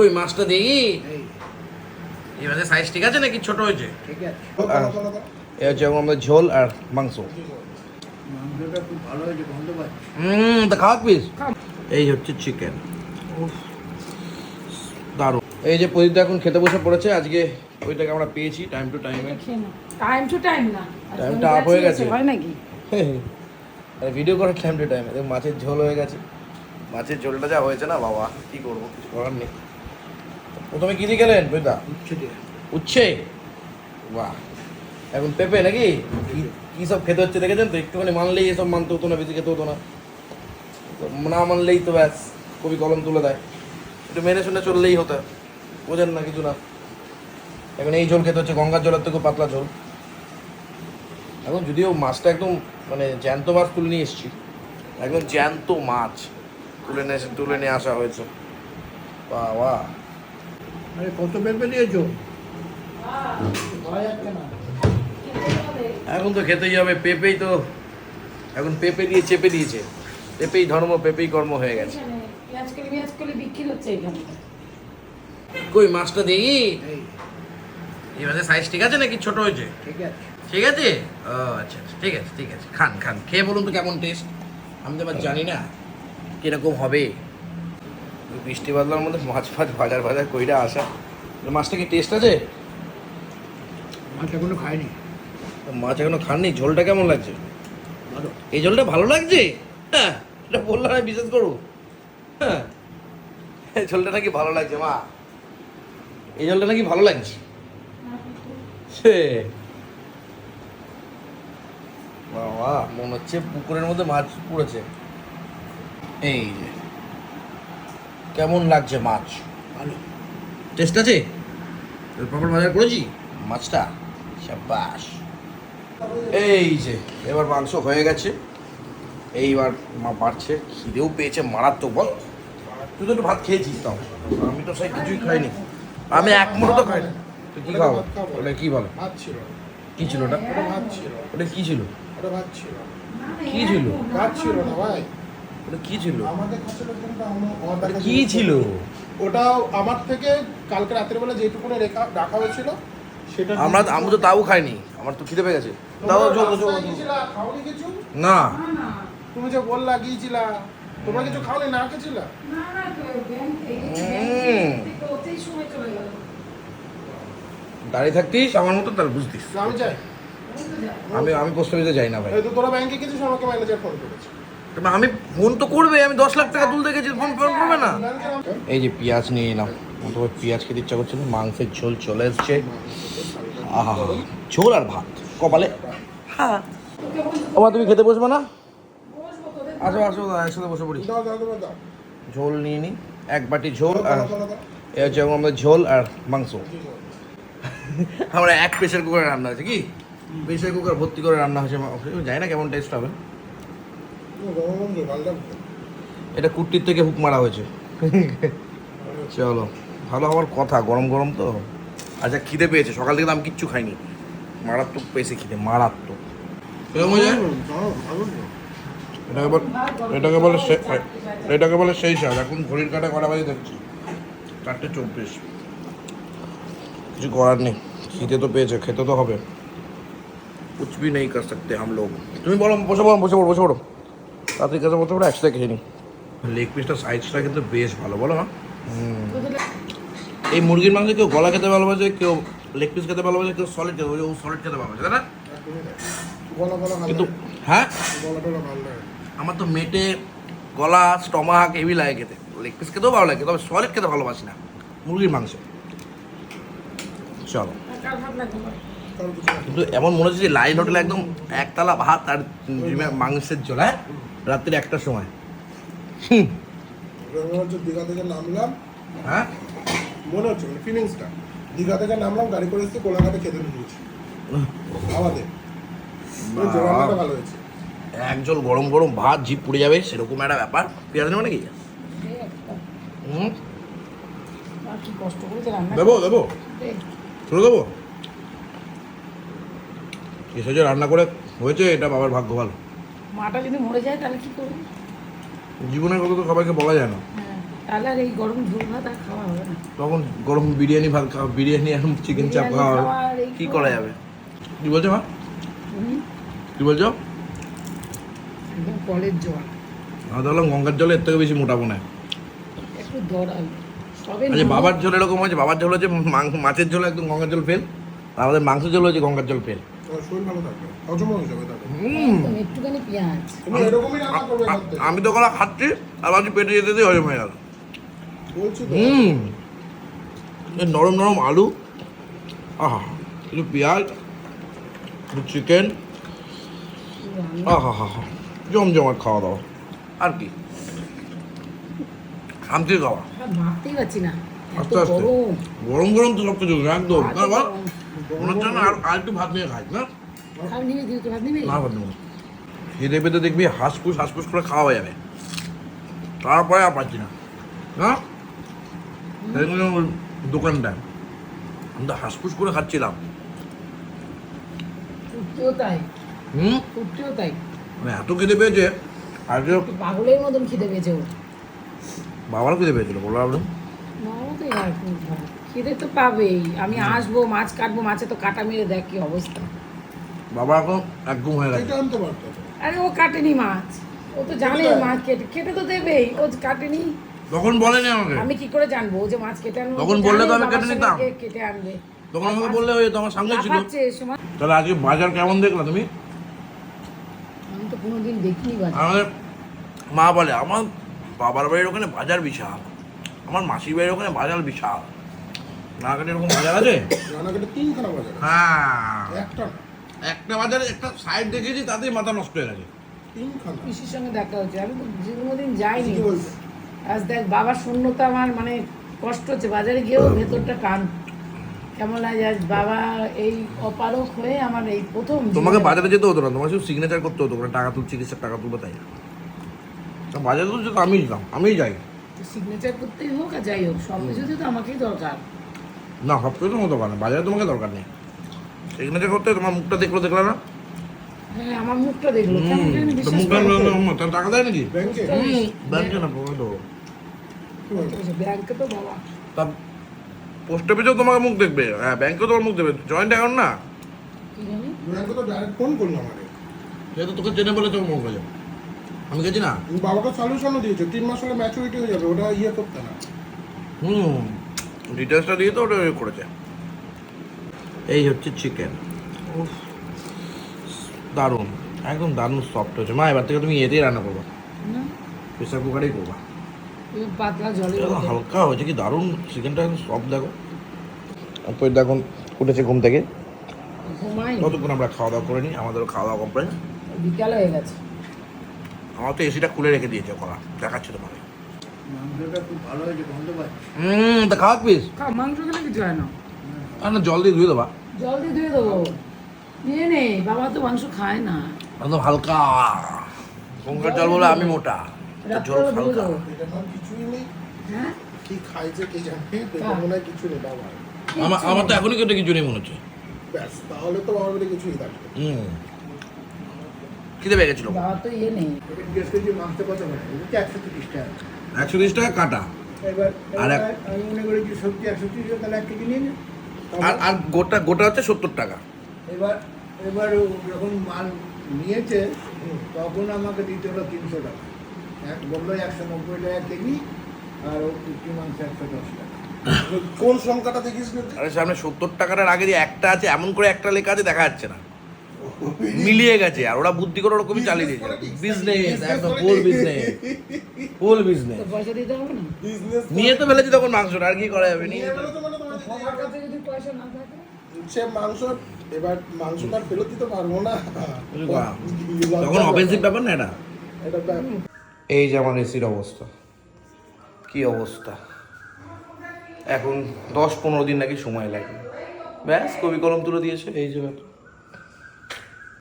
কই মাছটা দেখি এই। সাইজ ঠিক আছে নাকি? ছোট হয়েছে? ঠিক আছে। এ হচ্ছে আমাদের ঝোল আর মাংস। হুম খাওয়া পিস এই হচ্ছে চিকেন দারুণ। এই যে প্রদীপ এখন খেতে বসে পড়েছে আজকে ওইটাকে আমরা পেয়েছি টাইম টু টাইমে টাইম টু টাইম না। Time টা up হয়ে গেছে। হয় নাকি? ভিডিও করার টাইম টু টাইম মাছের ঝোল হয়ে গেছে। মাছের ঝোলটা যা হয়েছে না বাবা কি করব? কিছু করার নেই। প্রথমে কি দিয়ে গেলেন বইদা উচ্ছে বাহ। এখন পেঁপে নাকি? কি- সব খেতে হচ্ছে দেখেছেন তো? একটুখানি মানলেই এসব মানতে হতো না বেশি খেতে হতো না। না মানলেই তো ব্যাস কবি কলম তুলে দেয়। একটু মেনে শুনে চললেই হতো। বোঝেন না কিছু না। এখন এই ঝোল খেতে হচ্ছে গঙ্গার জলের থেকে পাতলা ঝোল। এখন যদিও মাছটা একদম মানে জ্যান্ত মাছ তুলে নিয়ে এসেছি। একদম জ্যান্ত মাছ তুলে নিয়ে তুলে নিয়ে আসা হয়েছে। বাহ বাহ আরে কত পেঁপে দিয়েছ? এখন তো খেতেই হবে পেঁপেই তো এখন পেঁপে দিয়ে চেপে দিয়েছে। পেঁপেই ধর্ম পেঁপেই কর্ম হয়ে গেছে। কই মাছটা দেখি এই। সাইজ ঠিক আছে নাকি? ছোট হয়েছে? ঠিক আছে। ঠিক আছে? ও আচ্ছা আচ্ছা, ঠিক আছে ঠিক আছে। খান খান। খেয়ে বলুন তো কেমন টেস্ট আমি তো এবার জানি না কীরকম হবে। বৃষ্টি বাদলার মধ্যে মাছ ফাছ ভাজার ভাজার কইরা আসা। মাছটা কি টেস্ট আছে? মাছ এখনও খাইনি মাছ এখনও খাননি? ঝোলটা কেমন লাগছে? ভালো। এই জলটা ভালো লাগছে? হ্যাঁ এটা বললাম আমি বিশ্বাস করব। হ্যাঁ এই জলটা নাকি ভালো লাগছে মা। এই জলটা নাকি ভালো লাগছে? সে। বাবা মনে হচ্ছে পুকুরের মধ্যে মাছ পড়েছে। এই যে। কেমন লাগছে মাছ? ভালো। টেস্ট আছে? প্রপার বাজার করেছি? মাছটা? সাবাস এই যে এবার মাংস হয়ে গেছে। এইবার মা বাড়ছে খিদেও পেয়েছে মারাত্মক বল। তুই তো একটু ভাত খেয়েছিস তাও। আমি তো সেই কিছুই খাইনি। আমি এক মুঠো তো খাইনি। তুই কি খাব? ওটা কি বলো? ভাত ছিল। কি ছিল ওটা? ওটা ভাত ছিল। ওটা কি ছিল? ওটা ভাত ছিল। কি ছিল? ভাত ছিল না ভাই। ওটা কি ছিল? আমাদের কাছে ওটা কি ছিল? ওটাও আমার থেকে কালকে রাতের বেলা যেটুকুনে রেখা রাখা হয়েছিল সেটা আমরা আমি তো তাও খাইনি আমার তো খিদে পেয়ে গেছে। তাও খাওনি কিছু? না। তুমি যে বললা গিয়েছিলা তোমরা কিছু খাওনি? না খেয়েছিলা? না সময় চলে গেল। দাঁড়িয়ে থাকতিস আমার মতো তাহলে বুঝতিস। আমি যাই। আমি আমি পোস্ট অফিসে যাই না ভাই। এই তো তোরা ব্যাংকে গেছিস আমাকে ম্যানেজার ফোন করেছে। তবে আমি ফোন তো করবে আমি দশ লাখ টাকা তুলতে গেছি ফোন ফোন করবে না। এই যে পেঁয়াজ নিয়ে এলাম আমার তো পেঁয়াজ খেতে ইচ্ছা করছিল মাংসের ঝোল চলে এসছে। আহা ঝোল আর ভাত কপালে? হ্যাঁ। আবার তুমি খেতে বসবে না? আসো আসো একসাথে বসে পড়ি। দাও দাও দাও দাও। ঝোল নিয়ে নিই এক বাটি ঝোল আর। এ হচ্ছে আমাদের ঝোল আর মাংস। আমরা এক প্রেশার কুকারে রান্না হয়েছে কি? প্রেশার কুকার ভর্তি করে রান্না হয়েছে জানি না কেমন টেস্ট হবে ও, গরম গরম জল, ডালটা এটা কুট্টির থেকে হুক মারা হয়েছে। চলো, ভালো হওয়ার কথা, গরম গরম তো। আচ্ছা খিদে পেয়েছে, সকাল থেকে তো আমি কিচ্ছু খাইনি। মারাত্মক পেয়েছে খিদে, মারাত্মক। এটাকে বল, এটাকে বলে এটাকে বলে সেই স্বাদ এখন ঘড়ির কাটা কটা বাজে দেখছি। চারটে চব্বিশ। কিছু করার নেই, খিদে তো পেয়েছে, খেতে তো হবে। কুছ ভি নেই কর সকতে হাম লোগ তুমি বলো, বসে পড়ো বসে পড়ো বসে পড়ো। তাড়াতাড়ি কাছে বসে পড়ো একসাথে খেয়ে নিই। লেগ পিসটা সাইজটা কিন্তু বেশ ভালো বলো হ্যাঁ এই মুরগির মাংস কেউ গলা খেতে ভালোবাসে কেউ লেগ পিস খেতে ভালোবাসে কেউ সলিড খেতে ও সলিড খেতে ভালোবাসে তাই না? কিন্তু হ্যাঁ? আমার তো মেটে গলা স্টমাক এগুলি লাগে খেতে। লেগ পিস খেতেও ভালো লাগে তবে সলিড খেতে ভালোবাসি না। মুরগির মাংস। চলো। কিন্তু এমন মনে হচ্ছে যে লাইন হোটেলে একদম একতলা ভাত আর মাংসের ঝোল রাত্রির একটার সময়। মনে হচ্ছে দীঘা থেকে নামলাম। হ্যাঁ? মনে হচ্ছে মানে ফিলিংসটা দীঘা থেকে নামলাম গাড়ি করে এসেছি কোলাঘাটে খেতে ঢুকেছি আমাদের ভালো হয়েছে। এক জল গরম গরম ভাত জিপ পুড়ে যাবে সেরকম একটা ব্যাপার। পেঁয়াজ নেবে নাকি? দেবো দেবো। ছেড়ে দেবো? এসে যে রান্না করে হয়েছে এটা বাবার ভাগ্য ভালো। মাটা যদি মরে যায় তাহলে কি করবি? জীবনের কথা তো সবাইকে বলা যায় না। হ্যাঁ তাহলে আর এই গরম ঝোল ভাত আর খাওয়া হবে না। তখন গরম বিরিয়ানি ভাত খাওয়া বিরিয়ানি আর চিকেন চাপ খাওয়া হবে। কি করা যাবে? কি বলছো মা? কি বলছো? একদম কলের জল। আমি দেখলাম গঙ্গার জলে এর থেকে বেশি মোটাবো না। একটু দরাল আচ্ছা বাবার জল এরকম হয়েছে বাবার জল হচ্ছে মাছের ঝোল একদম গঙ্গার জল ফেল আমাদের মাংসের ঝোল হচ্ছে গঙ্গার জল ফেল। হয়ে। আমি তো ওখানে খাচ্ছি আর ভাবছি পেটে যেতে দিয়ে হজম হয়ে গেল হুম। নরম নরম আলু আহা একটু পেঁয়াজ একটু চিকেন আহা হা হা জমজমাট খাওয়া দাওয়া। আর কি? শান্তির খাওয়া। ভাবতেই পারছি না আস্তে আস্তে। গরম। গরম গরম তো সব কিছু একদম আর আর একটু ভাত নিয়ে খাই না? ভাত নেব পেতে দেখবি হাঁসপুস হাঁসপুস করে খাওয়া যাবে। তারপরে আর পাচ্ছি না। না? দোকানটা। আমি তো হাঁসপুস করে খাচ্ছিলাম। তাই। হুম? তাই। মানে এত খেতে পেয়েছে পাগলের মতন খিদে পেয়েছে বাবার খেতে পেয়েছিল বলো আপনি তো আর। খিদে তো পাবেই। আমি আসব মাছ কাটবো মাছে তো কাটা মেরে দেখ কি অবস্থা? বাবা এখন একদম হয়ে গেছে। এটা আনতে পারতো। আরে ও কাটেনি মাছ। ও তো জানে মাছ কেটে কেটে তো দেবেই। ও কাটেনি। তখন বলেনি আমাকে। আমি কি করে জানব? ও যে মাছ কেটে আনবে তখন বললে তো আমি কেটে নিতাম। কেটে আনবে। তখন আমাকে বললে ওই তোমার সঙ্গে ছিল। তাহলে আজকে বাজার কেমন দেখলা তুমি? আমি তো কোনোদিন দেখিনি বাজার। আমাদের মা বলে আমার বাবার বাড়ির ওখানে বাজার বিশাল। আমার মাসির বাড়ির ওখানে বাজার বিশাল। নাগাটে এরকম বাজার আছে? রানাঘাটে তিনখানা বাজার হ্যাঁ। একটা না। একটা বাজারে একটা সাইড দেখেছি তাতেই মাথা নষ্ট হয়ে গেছে। তিনখানা। পিসির সঙ্গে দেখা হচ্ছে। আমি তো যাইনি। কি বলছে? আজ দেখ বাবার শূন্যতা আমার মানে কষ্ট হচ্ছে। বাজারে গিয়েও ভেতরটা টান কেমন লাগে আজ বাবা এই অপারক হয়ে আমার এই প্রথম তোমাকে জীবনে- বাজারে যেতে হতো না। তোমার শুধু সিগনেচার করতে হতো। ওখানে টাকা তুল চিকিৎসার টাকা তুলবে তাই। তা বাজারে তো যেত আমিই যেতাম আমিই যাই। সিগনেচার করতেই হোক আর যাই হোক সব কিছুতে তো আমাকেই দরকার। না সব কিছু তোমার দরকার নেই। বাজারে তোমাকে দরকার নেই। সিগনেচার করতে তোমার মুখটা দেখল দেখলা না? হ্যাঁ আমার মুখটা দেখল। টাকা দেয় নাকি ব্যাংকে? না দেবো। ব্যাংকে তো বাবা। তা পোস্ট অফিসেও তোমাকে মুখ দেখবে। হ্যাঁ ব্যাংকেও তোমার মুখ দেবে জয়েন্ট অ্যাকাউন্ট না? ব্যাংকে তো ডাইরেক্ট ফোন করল আমাকে। সে তো তোকে চেনে বলে মুখ হয়ে যাবে আমি গেছি না? তুমি বাবাকে সলিউশনও দিয়েছ। তিন মাস হলে ম্যাচুরিটি হয়ে যাবে। ওটা ইয়ে করতে না। হুম। ডিটেলসটা দিয়ে তো ওটা ইয়ে করেছে। এই হচ্ছে চিকেন দারুণ একদম দারুণ সফট হয়েছে। মা এবার থেকে তুমি এতেই রান্না করব। না প্রেসার কুকারেই করবা। এই পাতলা। হালকা হয়েছে কি দারুণ চিকেনটা একদম সফট দেখো। অপর দেখুন উঠেছে ঘুম থেকে। ঘুমাই। ততক্ষণ আমরা খাওয়া দাওয়া করে নিই আমাদেরও খাওয়া দাওয়া কমপ্লেন বিকাল হয়ে গেছে। আমার তো এসিটা খুলে রেখে দিয়েছে করা দেখাচ্ছে তোমাকে হুম তা খাওয়া পিস খাও মাংস খেলে কিছু হয় না। আর না জল দিয়ে ধুয়ে দেবা। জল দিয়ে ধুয়ে দেবো। নিয়ে নে বাবা তো মাংস খায় না। একদম হালকা। গঙ্গার জল বলে আমি মোটা। জল হালকা। দেবো। এটা নাম কিছুই নেই। হ্যাঁ? কি খাইছে কে জানে দেখে। মনে কিছু নেই বাবা। আমার আমার তো এখনই কেটে কিছু নেই মনে হচ্ছে। ব্যাস তাহলে তো কিছুই থাকবে হুম। খিদে পেয়ে গেছিল। বাবা তো ইয়ে নেই। ওটা জিজ্ঞেস মাংস কত একশো তিরিশ টাকা। একশো তিরিশ টাকা কাটা। এবার আর আমি মনে করি যে সবজি একশো তিরিশ তাহলে এক কেজি নিয়ে আর আর গোটা গোটা হচ্ছে সত্তর টাকা। এবার এবার যখন মাল নিয়েছে তখন আমাকে দিতে হলো তিনশো টাকা। এক বলল একশো নব্বই টাকা কেজি আর ও কুচি মাংস একশো দশ টাকা। কোন সংখ্যাটা দেখিস না আরে সামনে সত্তর টাকাটার আগে যে একটা আছে এমন করে একটা লেখা আছে দেখা যাচ্ছে না। মিলিয়ে গেছে আর ওরা বুদ্ধি করে ওরকমই চালিয়ে দিয়েছে। বিজনেস একদম ফুল বিজনেস ফুল বিজনেস নিয়ে তো ফেলেছি তখন মাংস আর কি করা যাবে? নিয়ে মানে তোমার সবার কাছে যদি পয়সা না থাকে? সে মাংস এবার মাংসটা ফেরত দিতে পারব না। তখন অফেন্সিভ ব্যাপার না এটা? এটা এই যে আমার এসির অবস্থা। কি অবস্থা? এখন দশ পনেরো দিন নাকি সময় লাগে। ব্যাস কবি কলম তুলে দিয়েছে এই যে ব্যাপার।